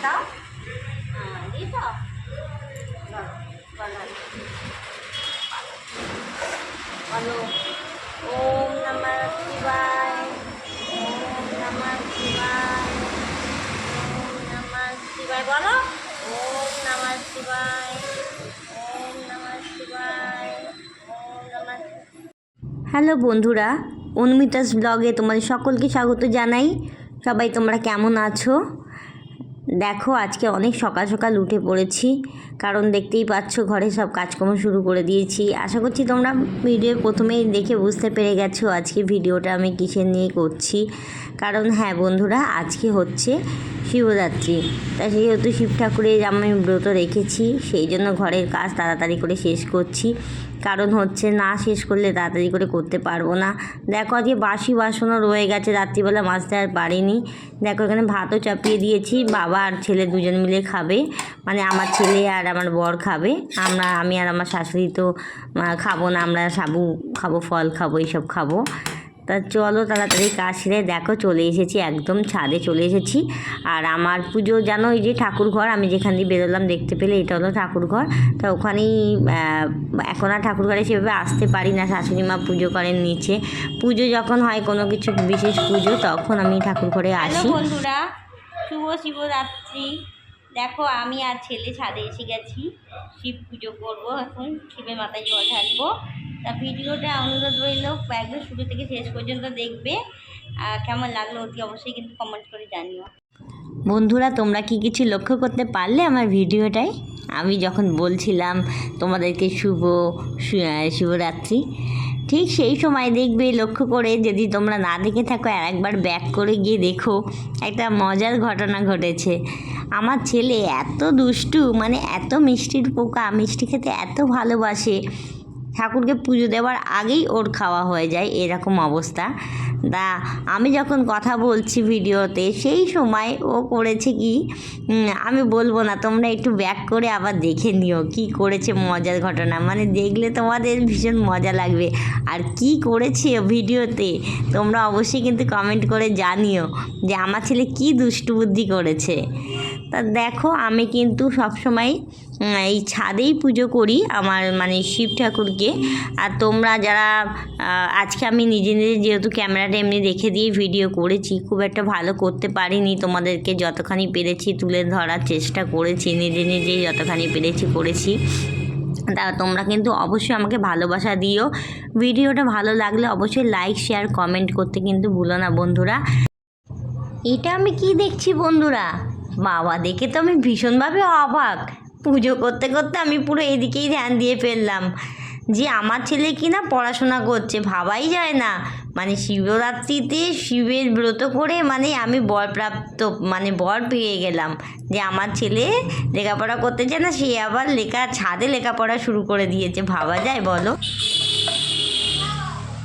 হ্যাঁ হ্যালো বন্ধুরা অনুমিতাস ব্লগে তোমাদের সকলকে স্বাগত জানাই। সবাই তোমরা কেমন আছো? দেখো, আজকে অনেক সকাল সকাল উঠে পড়েছি। কারণ দেখতেই পাচ্ছ, ঘরে সব কাজকর্ম শুরু করে দিয়েছি। আশা করছি তোমরা ভিডিও প্রথমেই দেখে বুঝতে পেরে গেছো আজকে ভিডিওটা আমি কিসের নিয়ে করছি। কারণ হ্যাঁ বন্ধুরা, আজকে হচ্ছে শিবরাত্রি। তা যেহেতু শিব ঠাকুরের আমি ব্রত রেখেছি, সেই জন্য ঘরের কাজ তাড়াতাড়ি করে শেষ করছি। কারণ হচ্ছে না শেষ করলে তাড়াতাড়ি করে করতে পারব না। দেখো আজকে বাসি বাসনও রয়ে গেছে, রাত্রিবেলা মাজতে আর পারিনি। দেখো এখানে ভাতও চাপিয়ে দিয়েছি, বাবা আর ছেলে দুজন মিলে খাবে। মানে আমার ছেলে আর আমার বর খাবে। আমরা, আমি আর আমার শাশুড়ি তো খাব না, আমরা সাবু খাব, ফল খাব, এইসব খাব। তা চলো তাড়াতাড়ি কাজ সেরে দেখো চলে এসেছি একদম ছাদে চলে এসেছি। আর আমার পুজো জানো এই যে ঠাকুর ঘর আমি যেখান দিয়ে বেরোলাম দেখতে পেলে এটা হলো ঠাকুর ঘর। তা ওখানেই এখন আর ঠাকুর ঘরে সেভাবে আসতে পারি না শাশুড়ি মা পুজো করেন নিচে। পুজো যখন হয় কোনো কিছু বিশেষ পুজো তখন আমি ঠাকুর ঘরে আসি। বন্ধুরা শুভ শিবরাত্রি। দেখো আমি আর ছেলে ছাদে এসে গেছি শিব পুজো করব এখন শিবের মাথায় জল ঢালবো। তা ভিডিওটা অনুরোধ রইল, একদম শুরু থেকে শেষ পর্যন্ত দেখবে। আর কেমন লাগল অতি অবশ্যই কিন্তু কমেন্ট করে জানিও। বন্ধুরা, তোমরা কি কিছু লক্ষ্য করতে পারলে আমার ভিডিওটায়? আমি যখন বলছিলাম তোমাদেরকে শুভ শিবরাত্রি ঠিক সেই সময় দেখবে লক্ষ্য করে যদি তোমরা না দেখে থাকো, আর একবার ব্যাক করে গিয়ে দেখো, একটা মজার ঘটনা ঘটেছে। আমার ছেলে এত দুষ্টু মানে এত মিষ্টির পোকা, মিষ্টি খেতে এত ভালোবাসে ঠাকুরকে পুজো দেওয়ার আগেই ওর খাওয়া হয়ে যায়, এরকম অবস্থা। তা আমি যখন কথা বলছি ভিডিওতে, সেই সময় ও করেছে কি আমি বলব না, তোমরা একটু ব্যাক করে আবার দেখে নিও কি করেছে মজার ঘটনা। মানে দেখলে তোমাদের ভীষণ মজা লাগবে। আর কি করেছে ভিডিওতে, তোমরা অবশ্যই কিন্তু কমেন্ট করে জানিও যে আমার ছেলে কি দুষ্টু বুদ্ধি করেছে। তা দেখো, আমি কিন্তু সবসময় এই ছাদেই পুজো করি আমার মানে শিব ঠাকুরকে। আর তোমরা যারা আজকে আমি নিজে নিজে যেহেতু ক্যামেরাটা এমনি রেখে দিয়ে ভিডিও করেছি, খুব একটা ভালো করতে পারিনি তোমাদেরকে, যতখানি পেরেছি তুলে ধরার চেষ্টা করেছি, নিজে নিজেই যতখানি পেরেছি করেছি। তা তোমরা কিন্তু অবশ্যই আমাকে ভালোবাসা দিও। ভিডিওটা ভালো লাগলে অবশ্যই লাইক, শেয়ার, কমেন্ট করতে কিন্তু ভুলো না বন্ধুরা। এটা আমি কি দেখছি বন্ধুরা? বাবা দেখে তো আমি ভীষণভাবে অবাক। পুজো করতে করতে আমি পুরো এদিকেই ধ্যান দিয়ে ফেললাম যে আমার ছেলে কি না পড়াশোনা করছে, ভাবাই যায় না। মানে শিবরাত্রিতে শিবের ব্রত করে মানে আমি বরপ্রাপ্ত মানে বর পেয়ে গেলাম যে আমার ছেলে লেখাপড়া করতে চায় না, সে আবার লেখা, ছাদে লেখাপড়া শুরু করে দিয়েছে, ভাবা যায় বলো?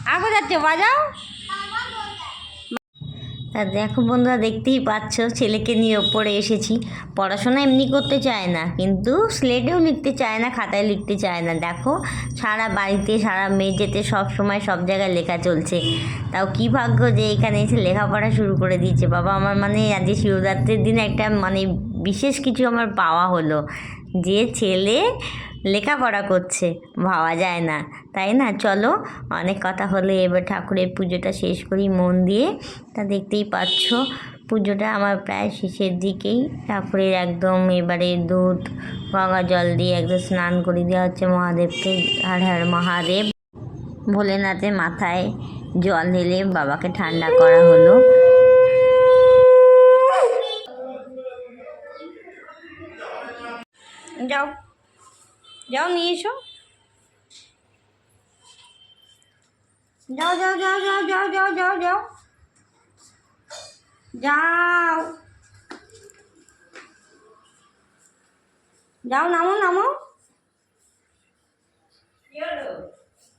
আগে যাচ্ছে, বাজাও। তা দেখো বন্ধুরা, দেখতেই পাচ্ছ, ছেলেকে নিয়ে ওপরে এসেছি। পড়াশোনা এমনি করতে চায় না, কিন্তু স্লেটেও লিখতে চায় না, খাতায় লিখতে চায় না। দেখো, সারা বাড়িতে, সারা মেঝেতে, সব সময় সব জায়গায় লেখা চলছে। তাও কি ভাগ্য যে এখানে এসে লেখাপড়া শুরু করে দিয়েছে। বাবা, আমার মানে আজকে শিবরাত্রির দিনে একটা মানে বিশেষ কিছু আমার পাওয়া হলো। যে ছেলে লেখাপড়া করছে। ভাবা যায় না, তাই না? চলো, অনেক কথা হলে, এবার ঠাকুরের পুজোটা শেষ করি মন দিয়ে। তা দেখতেই পাচ্ছ, পুজোটা আমার প্রায় শেষের দিকেই। ঠাকুরের একদম এবারে দুধ, গঙ্গা জল দিয়ে একদম স্নান করে দেওয়া হচ্ছে মহাদেবকে। হর হর মহাদেব। ভোলেনাথের মাথায় জল ঢেলে বাবাকে ঠান্ডা করা হলো। যাও। যাও নিয়ে এসো। যাও যাও যাও যাও যাও যাও যাও যাও। যাও। যাও নামো নামো।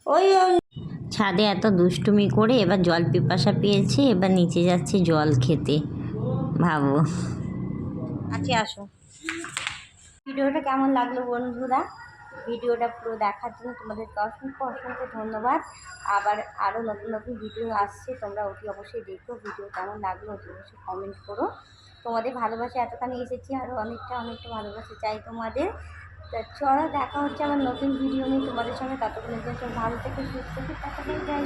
ওই ছাদে এত দুষ্টুমি করে এবার জল পিপাসা পেয়েছে এবার নিচে যাচ্ছে জল খেতে। ভাবো। আচ্ছা আসো। ভিডিওটা কেমন লাগল বন্ধুরা? ভিডিওটা পুরো দেখার জন্য তোমাদেরকে অসংখ্য অসংখ্য ধন্যবাদ। আবার আরও নতুন নতুন ভিডিও আসছে, তোমরা অতি অবশ্যই দেখো ভিডিও কেমন লাগল, অতি অবশ্যই কমেন্ট করো। তোমাদের ভালোবাসা এতখানি এসেছি আরও অনেকটা অনেকটা ভালোবাসা চাই তোমাদের। চলো, দেখা হচ্ছে আমার নতুন ভিডিও নিয়ে। তোমাদের সঙ্গে ততক্ষণের জন্য ভালো থেকে, সুস্থ থেকে যাই